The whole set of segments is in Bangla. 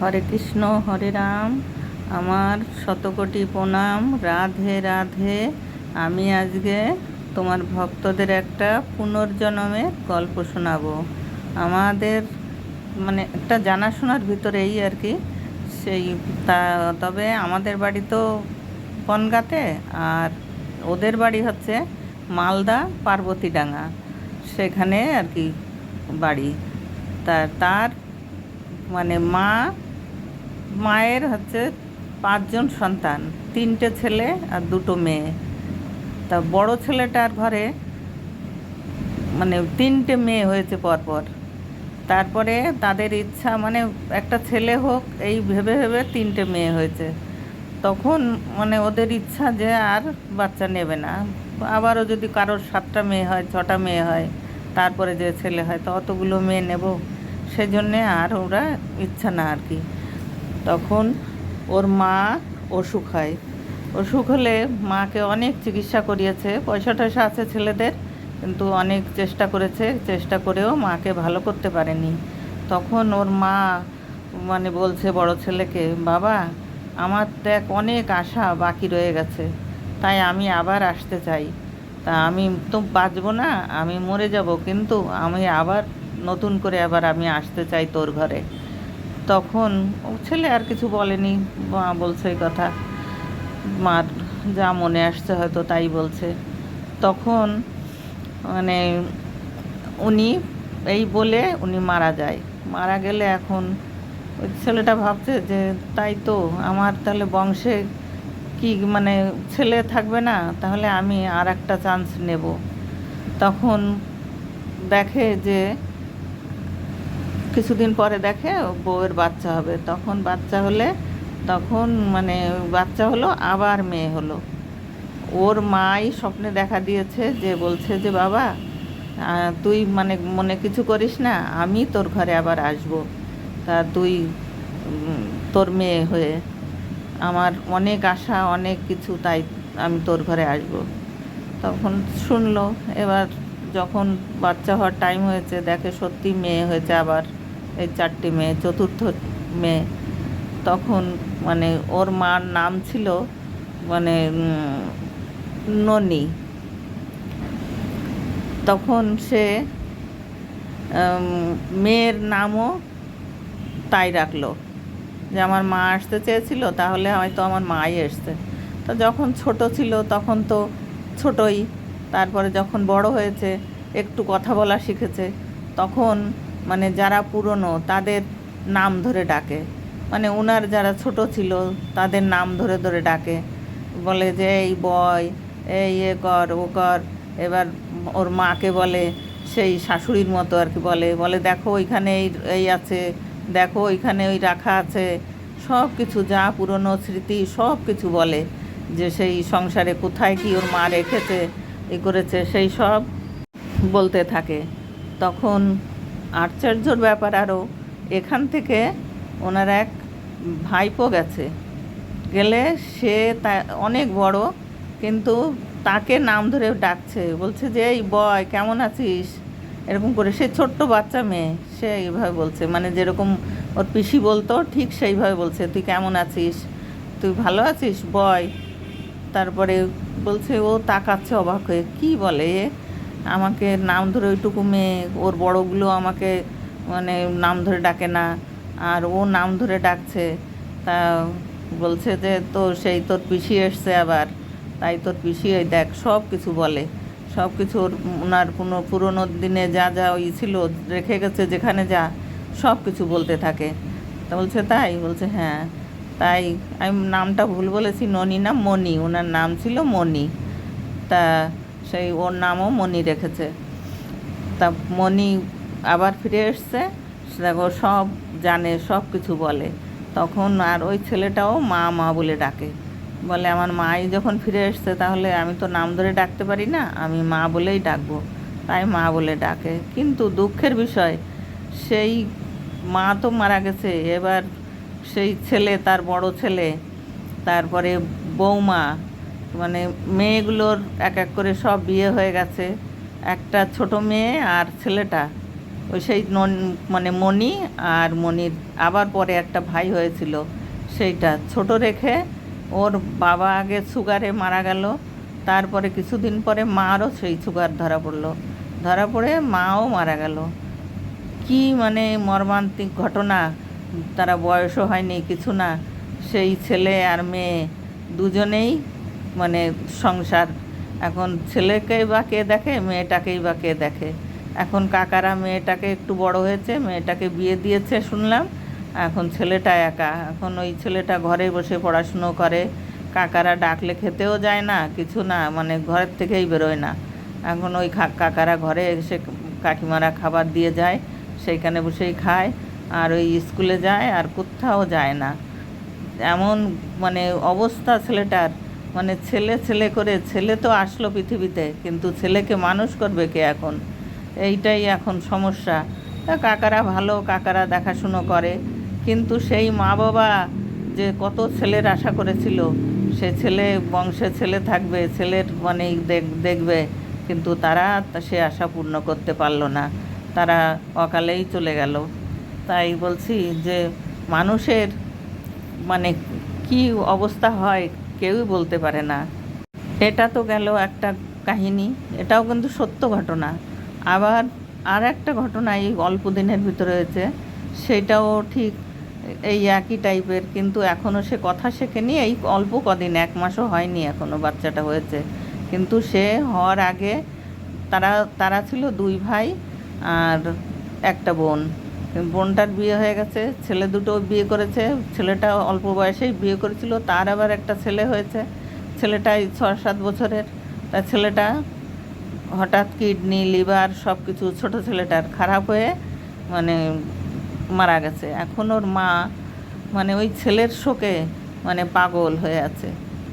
হরে কৃষ্ণ, হরে রাম। আমার শতকোটি প্রণাম। রাধে রাধে। আমি আজকে তোমার ভক্তদের একটা পুনর্জন্মের গল্প শোনাবো। আমাদের মানে একটা জানাশোনার ভিতরে এই আর কি সেই তা, তবে আমাদের বাড়ি তো বনগাঁতে আর ওদের বাড়ি হচ্ছে মালদা পার্বতীডাঙ্গা। সেখানে আর কি বাড়ি। তা, তার মানে মা মায়ের হচ্ছে পাঁচজন সন্তান, তিনটে ছেলে আর দুটো মেয়ে। তা বড় ছেলেটার ঘরে মানে তিনটে মেয়ে হয়েছে পরপর। তারপরে তাদের ইচ্ছা মানে একটা ছেলে হোক, এই ভেবে ভেবে তিনটে মেয়ে হয়েছে। তখন মানে ওদের ইচ্ছা যে আর বাচ্চা নেবে না। আবারও যদি কারোর সাতটা মেয়ে হয়, ছটা মেয়ে হয়, তারপরে যে ছেলে হয়, তো অতগুলো মেয়ে নেব। সেজন্যে আর ওরা ইচ্ছা না আর কি। তখন ওর মা অসুখ হয়। অসুখ হলে মাকে অনেক চিকিৎসা করিয়েছে। পয়সা টয়সা আছে ছেলেদের, কিন্তু অনেক চেষ্টা করেছে। চেষ্টা করেও মাকে ভালো করতে পারেনি। তখন ওর মা মানে বলছে বড় ছেলেকে, বাবা, আমার দেখ অনেক আশা বাকি রয়ে গেছে। তাই আমি আবার আসতে চাই। তা আমি তো বাঁচবো না, আমি মরে যাব, কিন্তু আমি আবার নতুন করে আবার আমি আসতে চাই তোর ঘরে। তখন ছেলে আর কিছু বলেনি, মা বলছে এই কথা। মার যা মনে আসছে হয়তো তাই বলছে। তখন মানে উনি এই বলে উনি মারা যায়। মারা গেলে এখন ওই ছেলেটা ভাবছে যে তাই তো, আমার তাহলে বংশে কি মানে ছেলে থাকবে না, তাহলে আমি আর একটা চান্স নেব। তখন দেখে যে কিছুদিন পরে দেখে বউয়ের বাচ্চা হবে। তখন বাচ্চা হলে, তখন মানে বাচ্চা হলো, আবার মেয়ে হলো। ওর মাই স্বপ্নে দেখা দিয়েছে যে, বলছে যে, বাবা তুই মানে মনে কিছু করিস না, আমি তোর ঘরে আবার আসব। তা তুই তোর মেয়ে হয়ে, আমার অনেক আশা, অনেক কিছু, তাই আমি তোর ঘরে আসব। তখন শুনলো। এবার যখন বাচ্চা হওয়ার টাইম হয়েছে, দেখে সত্যি মেয়ে হয়েছে আবার। এই চারটি মেয়ে, চতুর্থ মেয়ে। তখন মানে ওর মার নাম ছিল মানে ননি। তখন সে মেয়ের নামও তাই রাখল। যে আমার মা আসতে চেয়েছিল, তাহলে হয়তো আমার মাই এসছে। তো যখন ছোট ছিল, তখন তো ছোটই। তারপরে যখন বড় হয়েছে, একটু কথা বলা শিখেছে। তখন মানে যারা পুরনো, তাদের নাম ধরে ডাকে। মানে ওনার যারা ছোট ছিল, তাদের নাম ধরে ধরে ডাকে। বলে যে, এই বয়, এই এ কর, ও কর। এবার ওর মাকে বলে, সেই শাশুড়ির মতো আর কি বলে। বলে, দেখো, ওইখানে এই এই আছে। দেখো, ওইখানে ওই রাখা আছে। সব কিছু, যা পুরনো স্মৃতি, সব কিছু বলে যে, সেই সংসারে কোথায় কি ওর মা রেখেছে, এ করেছে, সেই সব বলতে থাকে। তখন আশ্চর্যর ব্যাপার আরও, এখান থেকে ওনার এক ভাইপো গেছে। গেলে সে তা, অনেক বড়, কিন্তু তাকে নাম ধরে ডাকছে, বলছে যে, এই বয়, কেমন আছিস? এরকম করে, সে ছোট্ট বাচ্চা মেয়ে, সে এইভাবে বলছে। মানে যেরকম ওর পিসি বলতো, ঠিক সেইভাবে বলছে, তুই কেমন আছিস? তুই ভালো আছিস, বয়? তারপরে বলছে, ও তাকাচ্ছে অবাক হয়ে। কী বলে? আমাকে নাম ধরে ওইটুকু মেয়ে, ওর বড়গুলো আমাকে মানে নাম ধরে ডাকে না। আর ও নাম ধরে ডাকছে, তা বলছে যে তো সেই তোর পিসি এসছে আবার, তাই তোর পিসি ওই দেখ, সব কিছু বলে। সব কিছু ওর ওনার কোনো পুরোনো দিনে যা যা ওই ছিল, রেখে গেছে যেখানে যা, সব কিছু বলতে থাকে। তা বলছে, তাই? বলছে হ্যাঁ তাই। আমি নামটা ভুল বলেছি, ননি না মণি ওনার নাম ছিল মণি। তা সেই ওর নামও মণি রেখেছে। তা মণি আবার ফিরে এসছে, দেখো সব জানে, সব কিছু বলে। তখন আর ওই ছেলেটাও মা মা বলে ডাকে। বলে, আমার মাই যখন ফিরে এসছে, তাহলে আমি তো নাম ধরে ডাকতে পারি না, আমি মা বলেই ডাকবো। তাই মা বলে ডাকে। কিন্তু দুঃখের বিষয়, সেই মা তো মারা গেছে। এবার সেই ছেলে, তার বড় ছেলে, তারপরে বৌমা মানে মেয়েগুলোর এক এক করে সব বিয়ে হয়ে গেছে। একটা ছোট মেয়ে আর ছেলেটা। ওই সেই মানে মণি আর মণির। আবার পরে একটা ভাই হয়েছিল, সেইটা। ছোট রেখে ওর বাবা আগে সুগারে মারা গেল। তারপরে কিছুদিন পরে মারও সেই সুগার ধরা পড়ল। ধরা পড়ে মাও মারা গেল। কি মানে মর্মান্তিক ঘটনা। তারা বয়সও হয়নি, কিছু না। সেই ছেলে আর মেয়ে দুজনেই মানে সংসার। এখন ছেলেকেই বা কে দেখে, মেয়েটাকেই বা কে দেখে। এখন কাকারা মেয়েটাকে একটু বড় হয়েছে, মেয়েটাকে বিয়ে দিয়েছে শুনলাম। এখন ছেলেটা একা। এখন ওই ছেলেটা ঘরে বসে পড়াশুনো করে। কাকারা ডাকলে খেতেও যায় না, কিছু না মানে ঘরের থেকেই বেরোয় না। এখন ওই কাকারা ঘরে এসে কাকিমারা খাবার দিয়ে যায়, সেইখানে বসেই খায়। আর ওই স্কুলে যায় আর কোথাও যায় না। এমন মানে অবস্থা ছেলেটার। মানে ছেলে ছেলে করে, ছেলে তো আসলো পৃথিবীতে, কিন্তু ছেলেকে মানুষ করবে কে এখন? এইটাই এখন সমস্যা। কাকারা ভালো, কাকারা দেখাশুনো করে, কিন্তু সেই মা বাবা যে কত ছেলের আশা করেছিল, সে ছেলে বংশে ছেলে থাকবে, ছেলের মানে দেখ- দেখবে, কিন্তু তারা সে আশা পূর্ণ করতে পারল না। তারা অকালেই চলে গেল। তাই বলছি যে মানুষের মানে কি অবস্থা হয় কেউই বলতে পারে না। এটা তো গেল একটা কাহিনী, এটাও কিন্তু সত্য ঘটনা। আবার আর একটা ঘটনা এই অল্প দিনের ভিতরে হয়েছে, সেটাও ঠিক এই একই টাইপের, কিন্তু এখনও সে কথা শেখেনি, এই অল্প কদিন, এক মাসও হয়নি এখনও বাচ্চাটা হয়েছে। কিন্তু সে হওয়ার আগে তারা তারা ছিল দুই ভাই আর একটা বোন। বোনটার বিয়ে হয়ে গেছে, ছেলে দুটো বিয়ে করেছে, ছেলেটা অল্প বয়সেই বিয়ে করেছিল, তার আবার একটা ছেলে হয়েছে, ছেলেটাই ছ সাত বছরের, তা ছেলেটা হঠাৎ কিডনি, লিভার সব কিছু ছোটো ছেলেটার খারাপ হয়ে মানে মারা গেছে। এখন ওর মা মানে ওই ছেলের শোকে মানে পাগল হয়ে আছে।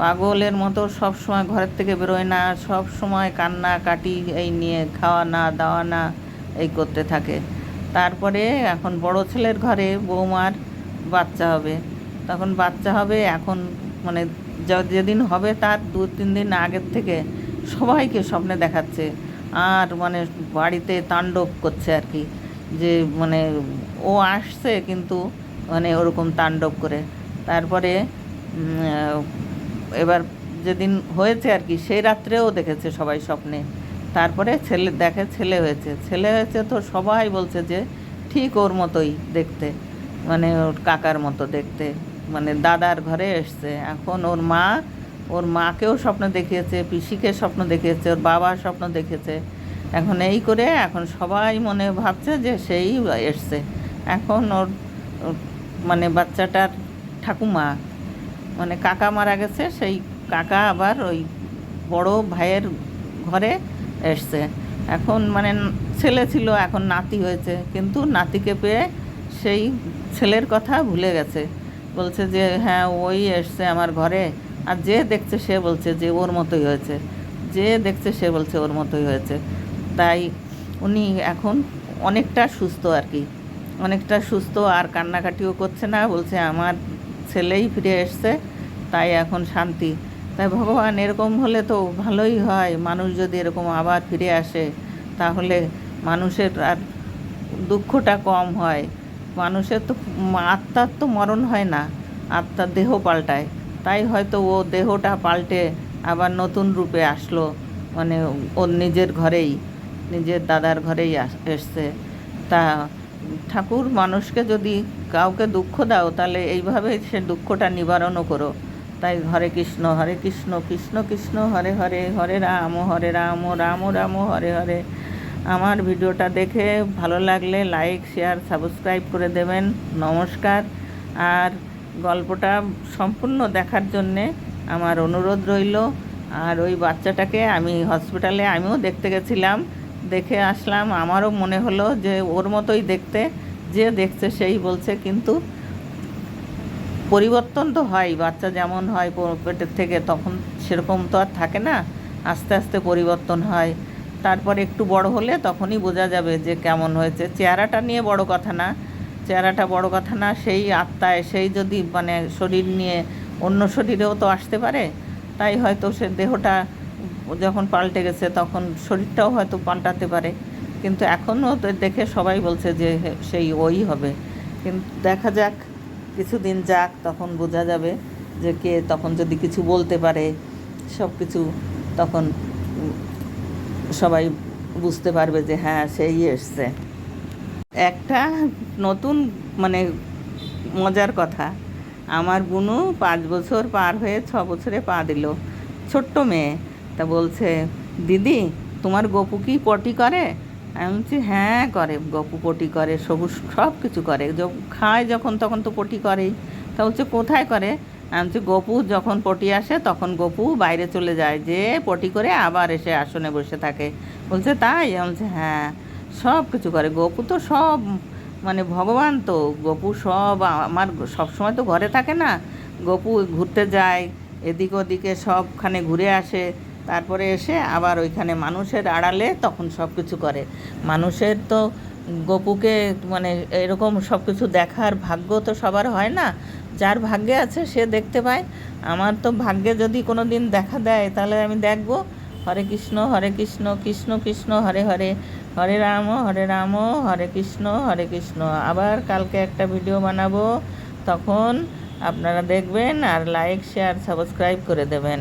পাগলের মতো সব সময় ঘরের থেকে বেরোয় না সব সময় কান্না কাটি এই নিয়ে খাওয়া না, দাওয়া না, এই করতে থাকে। তারপরে এখন বড় ছেলের ঘরে বৌমার বাচ্চা হবে। তখন বাচ্চা হবে, এখন মানে যেদিন হবে তার দু তিন দিন আগের থেকে সবাইকে স্বপ্নে দেখাচ্ছে। আর মানে বাড়িতে তাণ্ডব করছে আর কি, যে মানে ও আসছে কিন্তু মানে ওরকম তাণ্ডব করে। তারপরে এবার যেদিন হয়েছে আর কি, সেই রাত্রেও দেখেছে সবাই স্বপ্নে। তারপরে ছেলে, দেখে ছেলে হয়েছে। ছেলে হয়েছে তো সবাই বলছে যে ঠিক ওর মতোই দেখতে মানে ওর কাকার মতো দেখতে। মানে দাদার ঘরে এসছে। এখন ওর মা, ওর মাকেও স্বপ্ন দেখিয়েছে, পিসিকে স্বপ্ন দেখিয়েছে, ওর বাবার স্বপ্ন দেখেছে এখন এই করে এখন সবাই মনে ভাবছে যে সেই এসছে। এখন ওর মানে বাচ্চাটার ঠাকুমা মানে কাকা মারা গেছে, সেই কাকা আবার ওই বড় ভাইয়ের ঘরে এসছে। এখন মানে ছেলে ছিল, এখন নাতি হয়েছে। কিন্তু নাতিকে পেয়ে সেই ছেলের কথা ভুলে গেছে। বলছে যে হ্যাঁ ওই এসছে আমার ঘরে। আর যে দেখছে সে বলছে যে, ওর মতোই হয়েছে। যে দেখছে সে বলছে, ওর মতোই হয়েছে। তাই উনি এখন অনেকটা সুস্থ আর কি। অনেকটা সুস্থ, আর কান্নাকাটিও করছে না। বলছে, আমার ছেলেই ফিরে এসছে। তাই এখন শান্তি। তাই ভগবান এরকম হলে তো ভালোই হয়। মানুষ যদি এরকম আবার ফিরে আসে, তাহলে মানুষের আর দুঃখটা কম হয়। মানুষের তো আত্মার তো মরণ হয় না, আত্মার দেহ পাল্টায়। তাই হয়তো ও দেহটা পাল্টে আবার নতুন রূপে আসলো মানে ওর নিজের ঘরেই, নিজের দাদার ঘরেই এসছে। তা ঠাকুর মানুষকে যদি কাউকে দুঃখ দাও, তাহলে এইভাবে সে দুঃখটা নিবারণও করো। তাই হরে কৃষ্ণ হরে কৃষ্ণ কৃষ্ণ কৃষ্ণ, হরে হরে হরে রাম হরে রাম রাম রাম, হরে হরে। আমার ভিডিওটা দেখে ভালো লাগলে লাইক, শেয়ার, সাবস্ক্রাইব করে দেবেন। নমস্কার। আর গল্পটা সম্পূর্ণ দেখার জন্যে আমার অনুরোধ রইল। আর ওই বাচ্চাটাকে আমি হসপিটালে আমিও দেখতে গেছিলাম। দেখে আসলাম। আমারও মনে হলো যে ওর মতোই দেখতে। যে দেখছে সেই বলছে, কিন্তু পরিবর্তন তো হয়, বাচ্চা যেমন হয় পেটের থেকে তখন সেরকম তো আর থাকে না, আস্তে আস্তে পরিবর্তন হয়। তারপরে একটু বড় হলে তখনই বোঝা যাবে যে কেমন হয়েছে। চেহারাটা নিয়ে বড় কথা না, চেহারাটা বড় কথা না, সেই আত্মায় সেই যদি মানে শরীর নিয়ে অন্য শরীরেও তো আসতে পারে, তাই হয়তো সে দেহটা যখন পাল্টে গেছে তখন শরীরটাও হয়তো পাল্টাতে পারে। কিন্তু এখনও দেখে সবাই বলছে যে সেই ওই হবে। কিন্তু দেখা যাক কিছুদিন যাক, তখন বোঝা যাবে যে কে তখন যদি কিছু বলতে পারে, সব কিছু তখন সবাই বুঝতে পারবে যে হ্যাঁ সেই এসছে। একটা নতুন মানে মজার কথা, আমার বুনু পাঁচ বছর পার হয়ে ছ বছরে পা দিল। ছোট্ট মেয়ে। তা বলছে, দিদি, তোমার গপু কি পটি করে? আমি বলছি হ্যাঁ করে, গপু পটি করে, সবুজ সব কিছু করে খায় যখন তখন তো পটি করেই। তা বলছে, কোথায় করে? আমি বলছি, গপু যখন পটি আসে, তখন গপু বাইরে চলে যায়, যে পটি করে আবার এসে আসনে বসে থাকে। বলছে, তাই? আমি বলছি হ্যাঁ সব কিছু করে। গপু তো সব মানে ভগবান তো, গপু সব আমার সব সময় তো ঘরে থাকে না। গপু ঘুরতে যায়, এদিক ওদিকে সবখানে ঘুরে আসে। তারপরে এসে আবার ওইখানে মানুষের আড়ালে তখন সব কিছু করে। মানুষের তো গপুকে মানে এরকম সব কিছু দেখার ভাগ্য তো সবার হয় না। যার ভাগ্যে আছে সে দেখতে পায়। আমার তো ভাগ্যে যদি কোনো দিন দেখা দেয় তাহলে আমি দেখব। হরে কৃষ্ণ হরে কৃষ্ণ কৃষ্ণ কৃষ্ণ, হরে হরে। হরে রাম হরে রাম, হরে কৃষ্ণ হরে কৃষ্ণ। আবার কালকে একটা ভিডিও বানাবো। তখন আপনারা দেখবেন আর লাইক শেয়ার সাবস্ক্রাইব করে দেবেন।